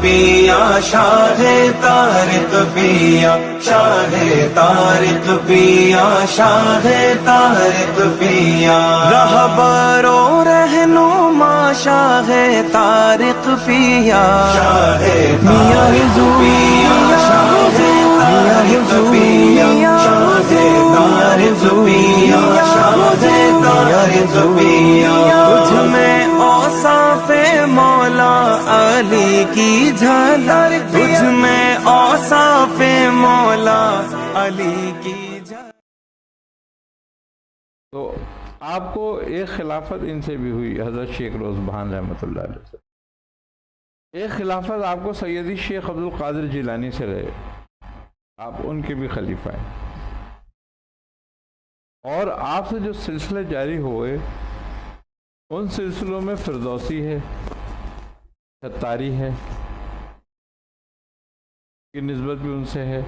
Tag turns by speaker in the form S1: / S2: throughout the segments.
S1: پیا شاہ تارک پیا شاہ تارک پیا شاہ تارک پیا۔ رہبرو رہنما شاہ تارک پیا۔ شاہ میاں پیا شاہ کی جھلک تجھ میں اوصاف مولا علی کی
S2: تو آپ کو ایک خلافت ان سے بھی ہوئی، حضرت شیخ روز بہان رحمۃ اللہ علیہ سے۔ ایک خلافت آپ کو سیدی شیخ عبد القادر جیلانی سے رہے۔ آپ ان کے بھی خلیفہ ہیں۔ اور آپ سے جو سلسلے جاری ہوئے، ان سلسلوں میں فردوسی ہے۔ ستاری ہے، کی نسبت بھی ان سے ہے،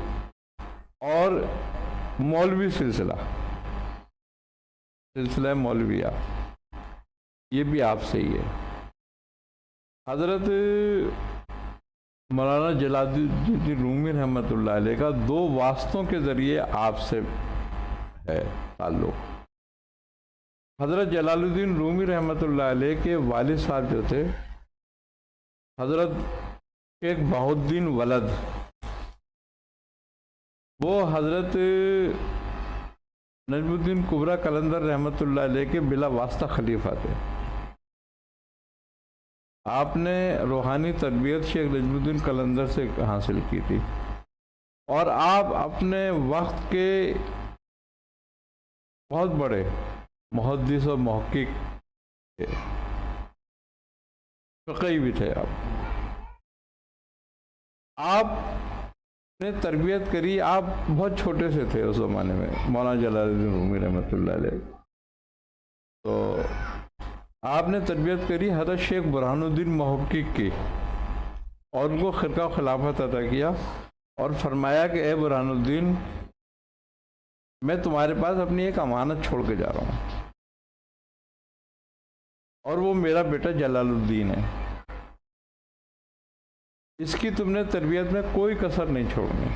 S2: اور مولوی سلسلہ سلسلہ مولویہ، یہ بھی آپ سے ہی ہے۔ حضرت مولانا جلال الدین رومی رحمۃ اللہ علیہ کا دو واسطوں کے ذریعے آپ سے ہے تعلق۔ حضرت جلال الدین رومی رحمۃ اللہ علیہ کے والد صاحب جو تھے حضرت شیخ بہودین ولد، وہ حضرت نجم الدین کبرا کلندر رحمۃ اللہ علیہ کے بلا واسطہ خلیفہ تھے۔ آپ نے روحانی تربیت شیخ نجم الدین کلندر سے حاصل کی تھی۔ اور آپ اپنے وقت کے بہت بڑے محدث و محقق تھے۔ فقی بھی تھے آپ۔ آپ نے تربیت کری، آپ بہت چھوٹے سے تھے اس زمانے میں، مولانا جلال الدین رومی رحمۃ اللہ علیہ۔ تو آپ نے تربیت کری حضرت شیخ برہان الدین محقق کی، اور ان کو خرقہ خلافت عطا کیا اور فرمایا کہ اے برہان الدین، میں تمہارے پاس اپنی ایک امانت چھوڑ کے جا رہا ہوں۔ اور وہ میرا بیٹا جلال الدین ہے۔ اس کی تم نے تربیت میں کوئی کسر نہیں چھوڑنی۔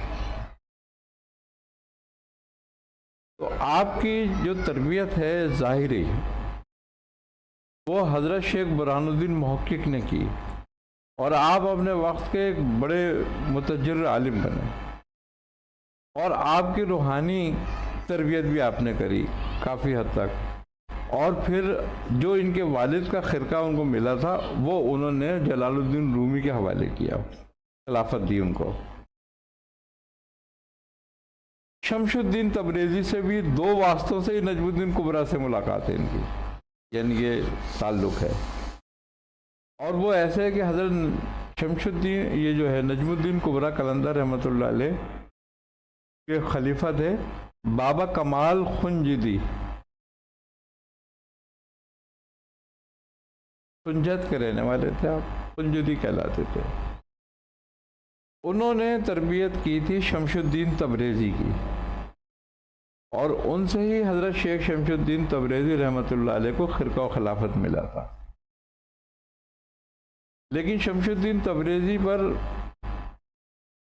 S2: تو آپ کی جو تربیت ہے ظاہری، وہ حضرت شیخ برہان الدین محقق نے کی۔ اور آپ اپنے وقت کے ایک بڑے متجر عالم بنے۔ اور آپ کی روحانی تربیت بھی آپ نے کری، کافی حد تک۔ اور پھر جو ان کے والد کا خرقہ ان کو ملا تھا، وہ انہوں نے جلال الدین رومی کے حوالے کیا، خلافت دی ان کو۔ شمش الدین تبریزی سے بھی دو واسطوں سے ہی نجم الدین کبرا سے ملاقات ہے ان کی یعنی یہ تعلق ہے۔ اور وہ ایسے ہے کہ حضرت شمش الدین، یہ جو ہے نجم الدین کبرا کلندر رحمۃ اللہ علیہ کے خلیفہ تھے، بابا کمال خنجدی۔ کنجت کے رہنے والے تھے، آپ کنجدی کہلاتے تھے۔ انہوں نے تربیت کی تھی شمش الدین تبریزی کی۔ اور ان سے ہی حضرت شیخ شمش الدین تبریزی رحمۃ اللہ علیہ کو خرقہ و خلافت ملا تھا۔ لیکن شمش الدین تبریزی پر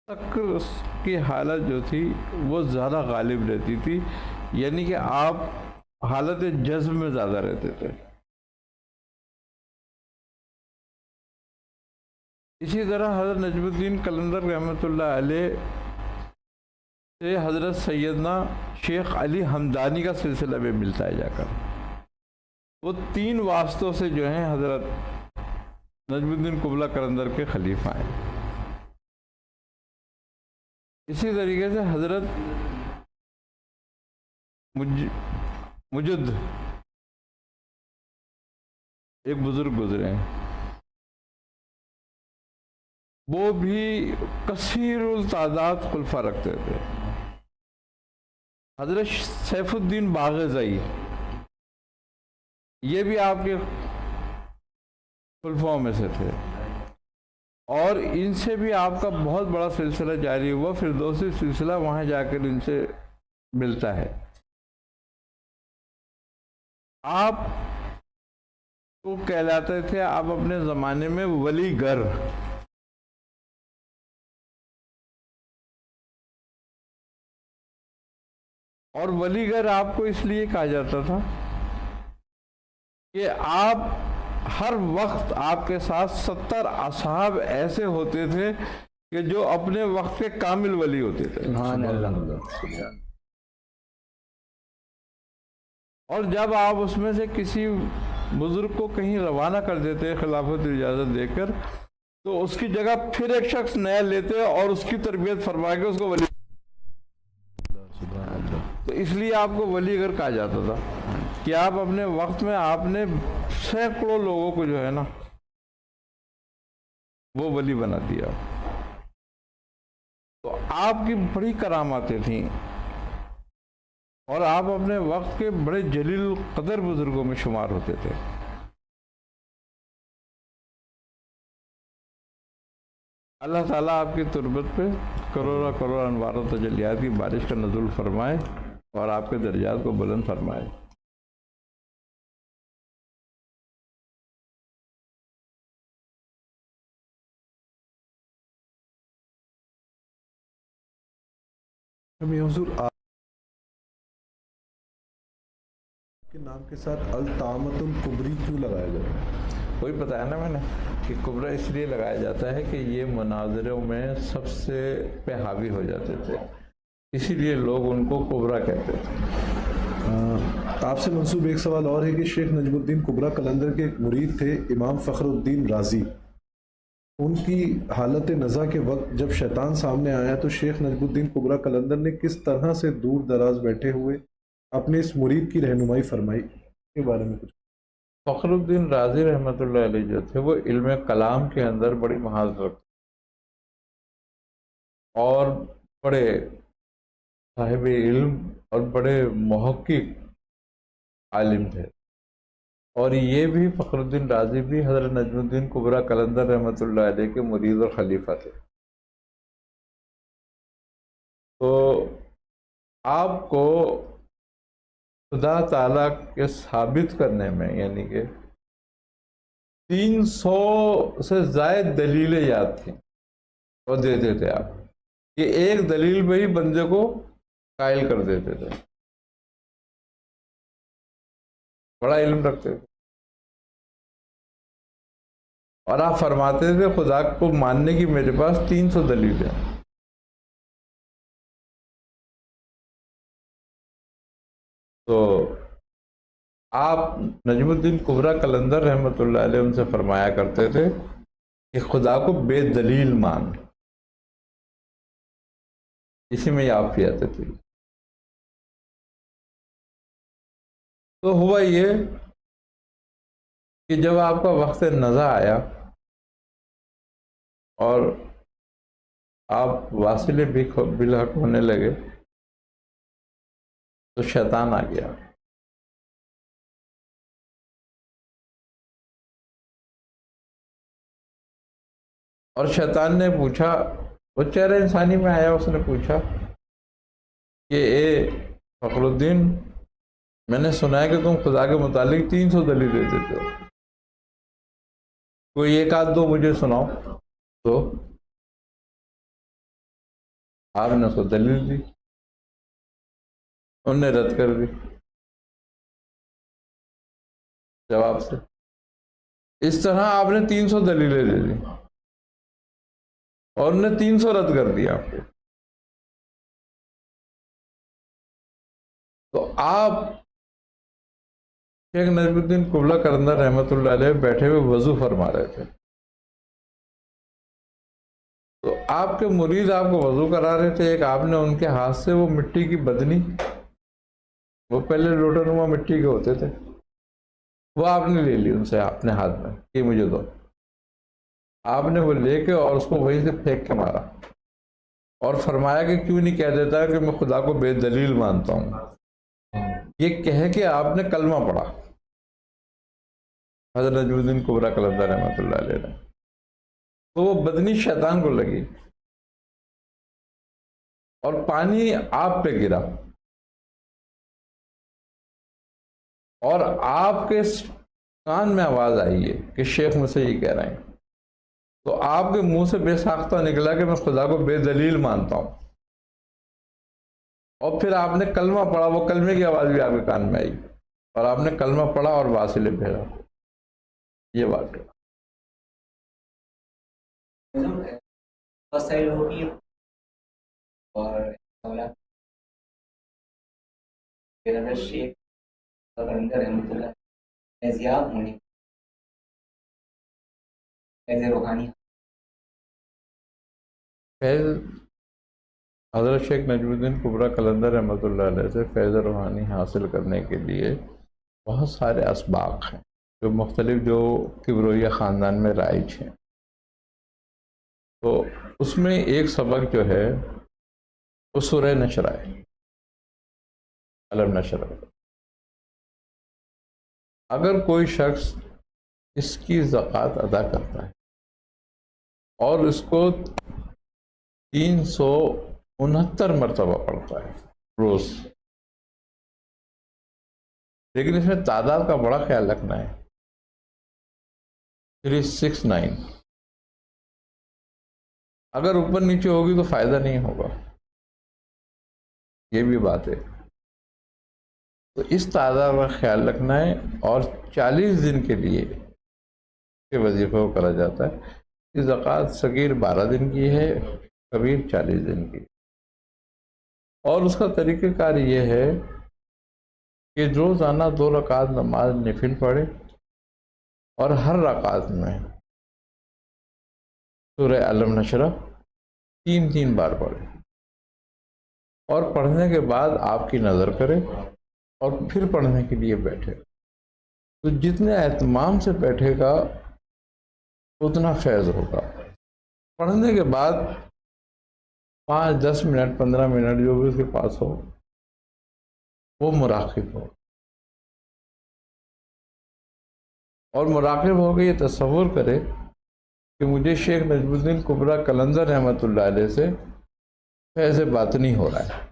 S2: تک کی حالت جو تھی، وہ زیادہ غالب رہتی تھی یعنی کہ آپ حالت جذب میں زیادہ رہتے تھے۔ اسی طرح حضرت نجم الدین کلندر رحمۃ اللہ علیہ سے حضرت سیدنا شیخ علی حمدانی کا سلسلہ بھی ملتا ہے جا کر۔ وہ تین واسطوں سے جو ہیں حضرت نجم الدین قبلہ کلندر کے خلیفہ ہیں۔ اسی طریقے سے حضرت مجد، ایک بزرگ گزرے ہیں۔ وہ بھی کثیر التعداد خلفہ رکھتے تھے حضرت سیف الدین باغزئی یہ بھی آپ کے خلفوں میں سے تھے۔ اور ان سے بھی آپ کا بہت بڑا سلسلہ جاری ہوا۔ پھر دوسری سلسلہ وہاں جا کر ان سے ملتا ہے۔ آپ کو کہلاتے تھے، آپ اپنے زمانے میں ولی گر اور ولی گھر آپ کو اس لیے کہا جاتا تھا کہ آپ ہر وقت آپ کے ساتھ ستر اصحاب ایسے ہوتے تھے کہ جو اپنے وقت کے کامل ولی ہوتے تھے۔
S3: سبحان اللہ۔
S2: اور جب آپ اس میں سے کسی بزرگ کو کہیں روانہ کر دیتے خلافت اجازت دے کر تو اس کی جگہ پھر ایک شخص نیا لیتے اور اس کی تربیت فرما کے اس کو ولی تو اس لیے آپ کو ولی گھر کہا جاتا تھا کہ آپ اپنے وقت میں آپ نے سینکڑوں لوگوں کو جو ہے نا وہ ولی بنا دیا۔ تو آپ کی بڑی کراماتیں تھیں اور آپ اپنے وقت کے بڑے جلیل قدر بزرگوں میں شمار ہوتے تھے۔ اللہ تعالیٰ آپ کی تربت پہ کروڑا کروڑ انوار و تجلیات کی بارش کا نزول فرمائے۔ اور آپ کے درجات کو بلند فرمائے۔
S4: ہمیں حضور آپ کے نام کے ساتھ الطامت القبری کیوں لگایا ہے؟
S2: وہی بتایا نا میں نے کہ کبرا اس لیے لگایا جاتا ہے کہ یہ مناظروں میں سب سے پہ حاوی ہو جاتے تھے۔ اسی لیے لوگ ان کو کبرا کہتے تھے
S4: آپ سے منصوب ایک سوال اور ہے کہ شیخ نجم الدین کبرا کلندر کے ایک مرید تھے امام فخر الدین رازی ان کی حالت نزا کے وقت جب شیطان سامنے آیا تو شیخ نجم الدین کبرا کلندر نے کس طرح سے دور دراز بیٹھے ہوئے اپنے اس مرید کی رہنمائی فرمائی؟ کے بارے میں کچھ۔
S2: فخر الدین رازی رحمۃ اللہ علیہ جو تھے وہ علم کلام کے اندر بڑی مہارت رکھتے۔ اور بڑے صاحب علم اور بڑے محقق عالم تھے۔ اور یہ بھی فخر الدین رازی بھی حضرت نجم الدین کبرا کلندر رحمۃ اللہ علیہ کے مرید اور خلیفہ تھے۔ تو آپ کو خدا تعالیٰ کے ثابت کرنے میں یعنی کہ تین سو سے زائد دلیلیں یاد تھیں۔ اور دیتے تھے آپ۔ کہ ایک دلیل میں ہی بندے کو قائل کر دیتے تھے۔ بڑا علم رکھتے تھے۔ اور آپ فرماتے تھے، خدا کو ماننے کی میرے پاس تین سو دلیل تو آپ نجم الدین کبرا کلندر رحمۃ اللہ علیہ ان سے فرمایا کرتے تھے کہ خدا کو بے دلیل مان۔ اسی میں یہ آپ کی تو ہوا یہ کہ جب آپ کا وقت نظر آیا اور آپ واصل بھی بالحق ہونے لگے تو شیطان آ گیا۔ اور شیطان نے پوچھا، وہ چہرے انسانی میں آیا، اس نے پوچھا کہ، اے فخر الدین میں نے سنا ہے کہ تم خدا کے متعلق تین سو دلیل دے دیتے ہو۔ کوئی ایک آدھ دو مجھے سناؤ۔ تو آپ نے اس کو دلیل دی۔ ان نے رد کر دی۔ جواب سے۔ اس طرح آپ نے تین سو دلیلیں دے دی۔ اور انہیں تین سو رد کر دیا آپ کو۔ تو آپ شیخ نجم الدین قبلہ کرندر رحمۃ اللہ علیہ بیٹھے ہوئے وضو فرما رہے تھے۔ تو آپ کے مرید آپ کو وضو کرا رہے تھے، ایک آپ نے ان کے ہاتھ سے وہ مٹی کی بدنی، وہ پہلے لوٹا نما مٹی کے ہوتے تھے، وہ آپ نے لے لی ان سے اپنے ہاتھ میں، کہ مجھے دو۔ آپ نے وہ لے کے اور اس کو وہیں سے پھینک کے مارا۔ اور فرمایا کہ کیوں نہیں کہہ دیتا کہ میں خدا کو بے دلیل مانتا ہوں؟ یہ کہہ کے آپ نے کلمہ پڑھا۔ حضرت نجم الدین کبرا کلندر رحمۃ اللہ علیہ۔ نے تو وہ بدنی شیطان کو لگی۔ اور پانی آپ پہ گرا۔ اور آپ کے کان میں آواز آئی ہے کہ شیخ مجھ سے یہ کہہ رہے ہیں۔ تو آپ کے منہ سے بے ساختہ نکلا کہ میں خدا کو بے دلیل مانتا ہوں۔ اور پھر آپ نے کلمہ پڑھا، وہ کلمے کی آواز بھی آپ کے کان میں آئی۔ اور آپ نے کلمہ پڑھا اور واصل پھیرا یہ بات ہے۔
S3: اور شیخ رحمۃ اللہ فیضیاب ہونے فیض روحانی
S2: فیض حضرت شیخ نجم الدین کبرا کلندر رحمۃ اللہ علیہ سے فیض روحانی حاصل کرنے کے لیے بہت سارے اسباق ہیں جو مختلف جو کبرویہ خاندان میں رائج ہیں۔ تو اس میں ایک سبق جو ہے، وہ سورہ نشرہ علم نشرہ۔ اگر کوئی شخص اس کی زکوٰۃ ادا کرتا ہے اور اس کو تین سو انہتر مرتبہ پڑتا ہے، روز۔ لیکن اس میں تعداد کا بڑا خیال رکھنا ہے۔ تھری سکس نائن اگر اوپر نیچے ہوگی تو فائدہ نہیں ہوگا۔ یہ بھی بات ہے۔ تو اس تعداد کا خیال رکھنا ہے اور چالیس دن کے لیے کے وظیفے کو کرا جاتا ہے۔ یہ زکوٰۃ صغیر بارہ دن کی ہے، کبیر چالیس دن کی۔ اور اس کا طریقہ کار یہ ہے کہ روزانہ دو رکعت نماز نفل پڑھے اور ہر رکعت میں سورہ علم نشرہ تین تین بار پڑھے اور پڑھنے کے بعد آپ کی نظر کرے اور پھر پڑھنے کے لیے بیٹھے۔ تو جتنے اہتمام سے بیٹھے گا، اتنا فیض ہوگا۔ پڑھنے کے بعد پانچ، دس منٹ، پندرہ منٹ، جو بھی اس کے پاس ہو، وہ مراقب ہو۔ اور مراقب ہو کے یہ تصور کرے کہ مجھے شیخ نجم الدین کبرا کلندر رحمۃ اللہ علیہ سے فیض باطنی ہو رہا ہے۔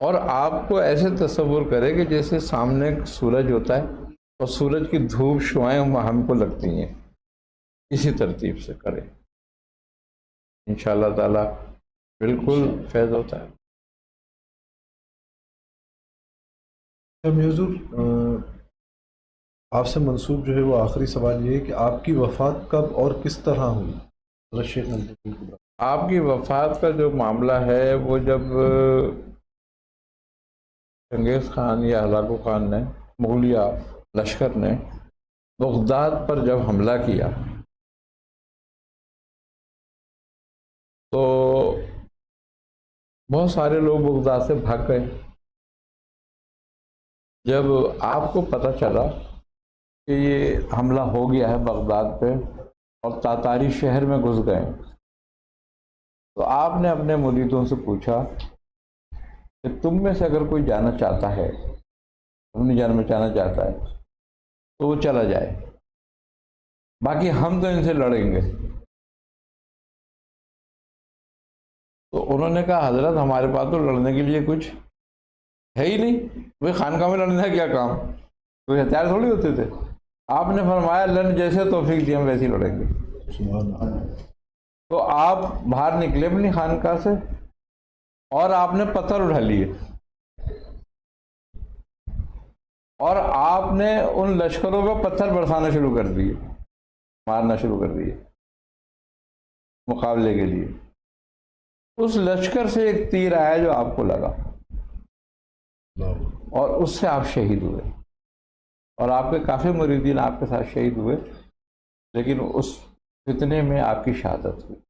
S2: اور آپ کو ایسے تصور کرے کہ جیسے سامنے سورج ہوتا ہے اور سورج کی دھوپ شوائیں ہم کو لگتی ہیں۔ اسی ترتیب سے کرے ان شاء اللہ تعالی بالکل فیض ہوتا ہے۔
S4: حضور آپ سے منسوب جو ہے وہ آخری سوال یہ ہے کہ آپ کی وفات کب اور کس طرح ہوئی؟ شیخ
S2: آپ کی وفات کا جو معاملہ ہے وہ جب چنگیز خان یا ہلاکو خان نے مغلیہ لشکر نے بغداد پر جب حملہ کیا تو بہت سارے لوگ بغداد سے بھاگ گئے۔ جب آپ کو پتہ چلا کہ یہ حملہ ہو گیا ہے بغداد پہ اور تاتاری شہر میں گھس گئے، تو آپ نے اپنے مریدوں سے پوچھا کہ تم میں سے اگر کوئی جانا چاہتا ہے اپنی جان میں جانا چاہتا ہے، تو وہ چلا جائے۔ باقی ہم تو ان سے لڑیں گے۔ تو انہوں نے کہا، حضرت، ہمارے پاس تو لڑنے کے لیے کچھ ہے ہی نہیں۔ بھائی خانقاہ میں لڑنے کا کیا کام؟ کوئی ہتھیار تھوڑی ہوتے تھے؟ آپ نے فرمایا لڑ جیسے توفیق دی، ہم ویسے ہی لڑیں گے۔ تو آپ باہر نکلے اپنی خانقاہ سے اور آپ نے پتھر اٹھا لیے۔ اور آپ نے ان لشکروں کو پتھر برسانا شروع کر دیے، مارنا شروع کر دیے مقابلے کے لیے۔ اس لشکر سے ایک تیر آیا جو آپ کو لگا۔ اور اس سے آپ شہید ہوئے۔ اور آپ کے کافی مریدین آپ کے ساتھ شہید ہوئے لیکن اس فتنے میں آپ کی شہادت ہوئی۔